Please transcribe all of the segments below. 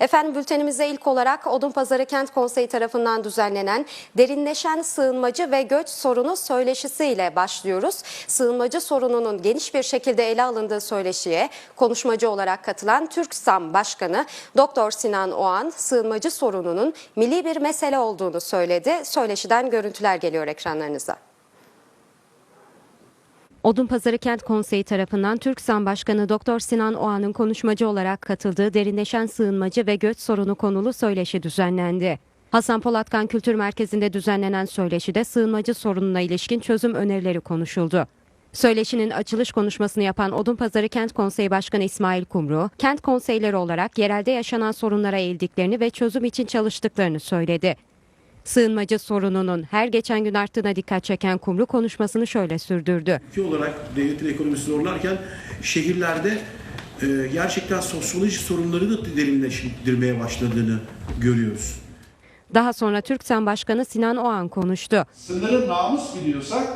Efendim bültenimize ilk olarak Odunpazarı Kent Konseyi tarafından düzenlenen derinleşen sığınmacı ve göç sorunu söyleşisiyle başlıyoruz. Sığınmacı sorununun geniş bir şekilde ele alındığı söyleşiye konuşmacı olarak katılan TÜRKSAM Başkanı Doktor Sinan Oğan sığınmacı sorununun milli bir mesele olduğunu söyledi. Söyleşiden görüntüler geliyor ekranlarınıza. Odunpazarı Kent Konseyi tarafından TÜRKSAM Başkanı Doktor Sinan Oğan'ın konuşmacı olarak katıldığı derinleşen sığınmacı ve göç sorunu konulu söyleşi düzenlendi. Hasan Polatkan Kültür Merkezi'nde düzenlenen söyleşide sığınmacı sorununa ilişkin çözüm önerileri konuşuldu. Söyleşinin açılış konuşmasını yapan Odunpazarı Kent Konseyi Başkanı İsmail Kumru, kent konseyleri olarak yerelde yaşanan sorunlara eğildiklerini ve çözüm için çalıştıklarını söyledi. Sığınmacı sorununun her geçen gün arttığına dikkat çeken Kumru konuşmasını şöyle sürdürdü. Ülke olarak devletin ekonomisi zorlarken şehirlerde e, gerçekten sosyolojik sorunları da derinleştirmeye başladığını görüyoruz. Daha sonra TÜRKSEN Başkanı Sinan Oğan konuştu. Sınırı namus biliyorsak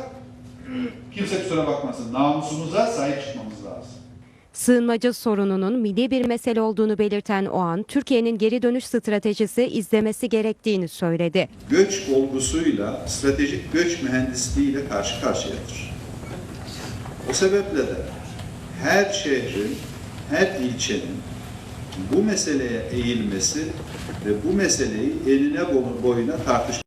kimse kusura bakmasın. Namusumuza sahip çıkmamız. Sığınmacı sorununun milli bir mesele olduğunu belirten Oğan, Türkiye'nin geri dönüş stratejisi izlemesi gerektiğini söyledi. göç olgusuyla stratejik göç mühendisliğiyle karşı karşıyadır. O sebeple de her şehrin, her ilçenin bu meseleye eğilmesi ve bu meseleyi eline boyuna tartışması